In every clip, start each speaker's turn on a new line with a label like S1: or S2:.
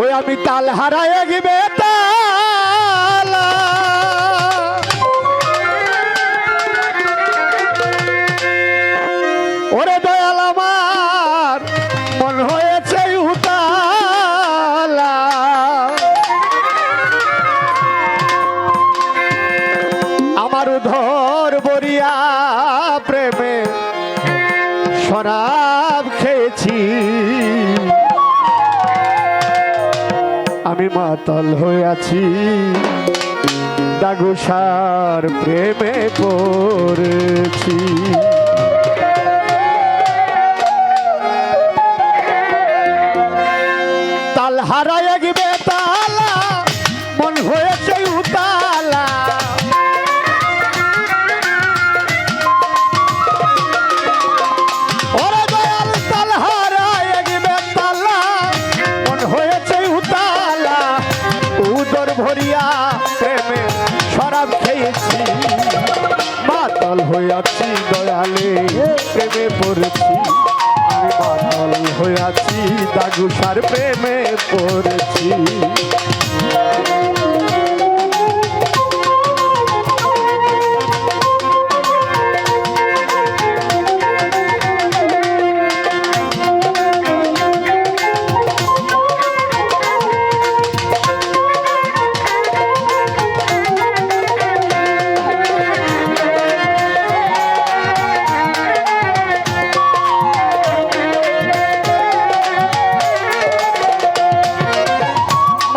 S1: ওই আমি তাল হারায় গিবে মাতাল হয়ে আছি দাগুসার প্রেমে পড়েছি। দয়ালে প্রেমে পড়েছি। আমি বাদল হইয়াছি দাগুসার প্রেমে পড়েছি।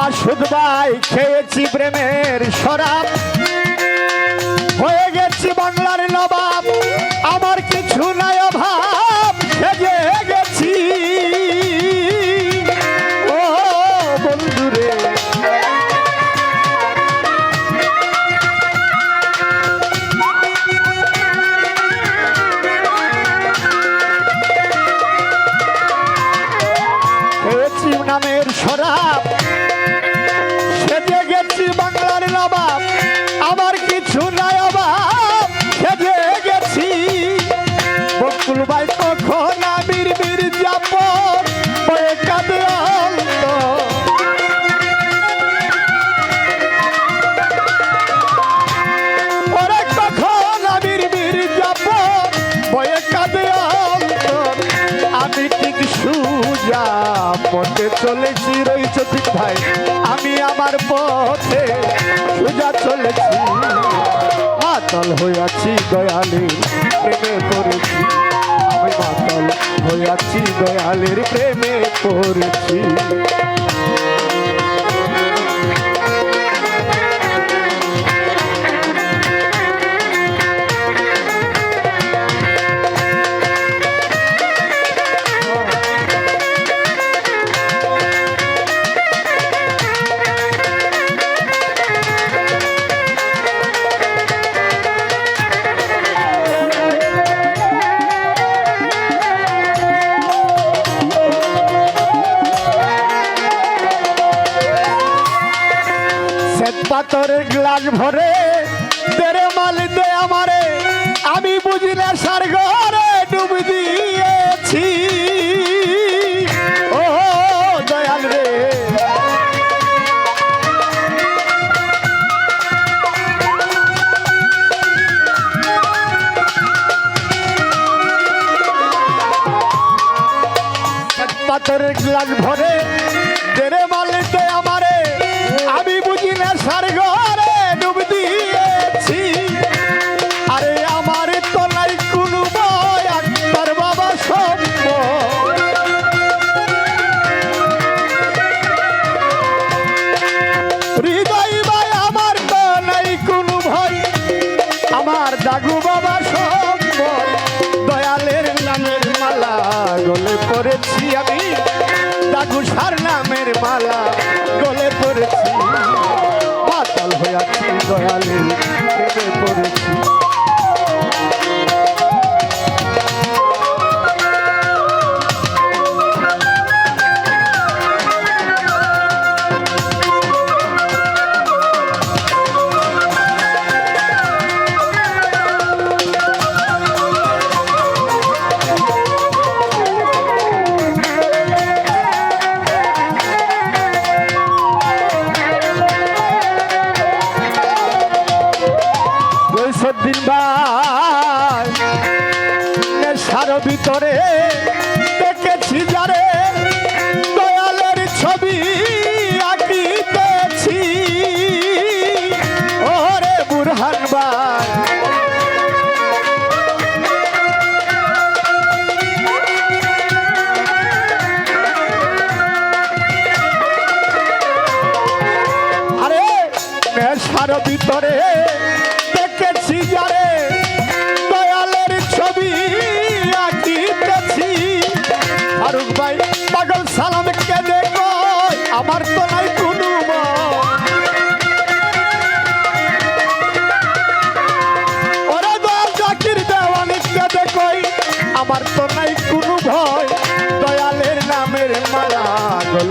S1: মাসুদ ভাই খেয়েছি প্রেমের শরাব হয়ে গেছি বাংলার নবাব আমার কিছু নাই অভাব। পথে চলেছি রয়েছ ঠিক ভাই। আমি আমার পথে সোজা চলেছি। মাতাল হইয়াছি দয়ালি প্রেমে পড়েছি। আমি মাতাল হইয়াছি দয়ালের প্রেমে পড়েছি। পাথরের গ্লাস ভরে তেরে মাল দে আমারে। আমি বুঝি না সার ঘরে ডুব দিয়েছি রে। ভরে গলে পড়েছি আমি। দাগু সার নামের মালা গলে পড়েছি। মাতাল হয়ে আছি দয়ালে পড়েছি। দিন ভাই। সার ভিতরে দেখেছি যারে দয়ালের ছবি আঁকিতেছি। ওরে বুরহান ভাই। আরে সার ভিতরে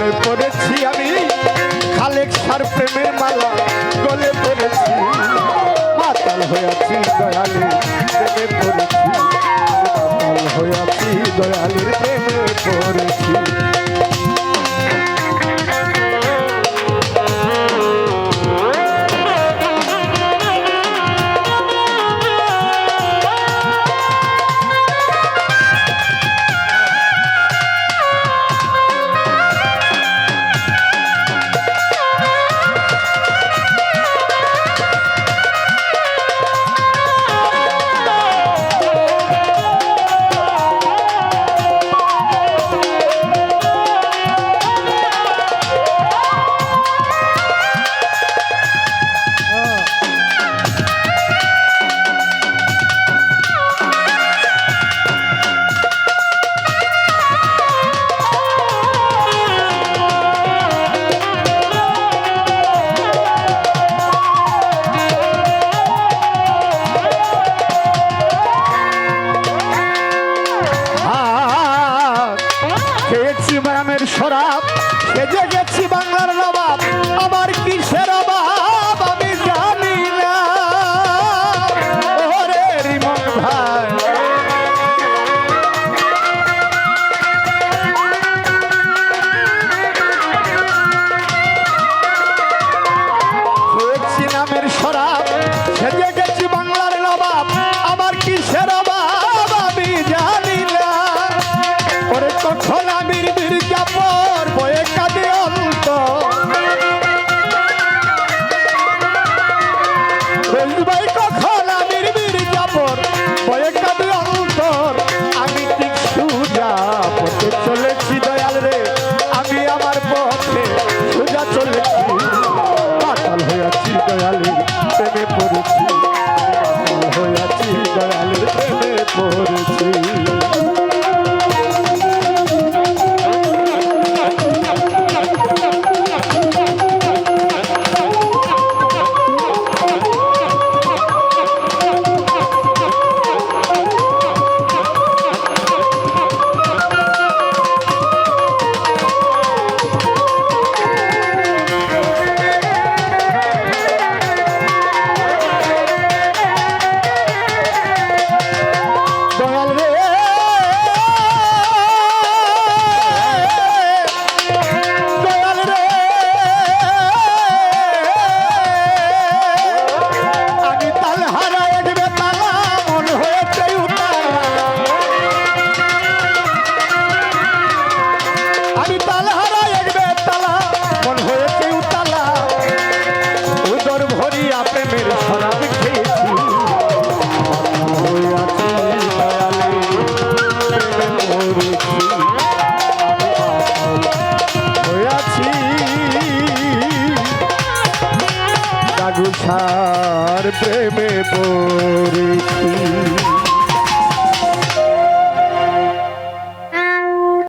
S1: গলে পড়েছি আমি। খালেক সার প্রেমের মালা গলে পড়েছি। আমির বীর জাপর বয়ে কাঁদে অন্ত আমির বীর জাপর বয়ে কাঁদে অন্তর আমি ঠিক সুজা পথে চলেছি দয়াল রে। আমি প্রেমে পড়েছি।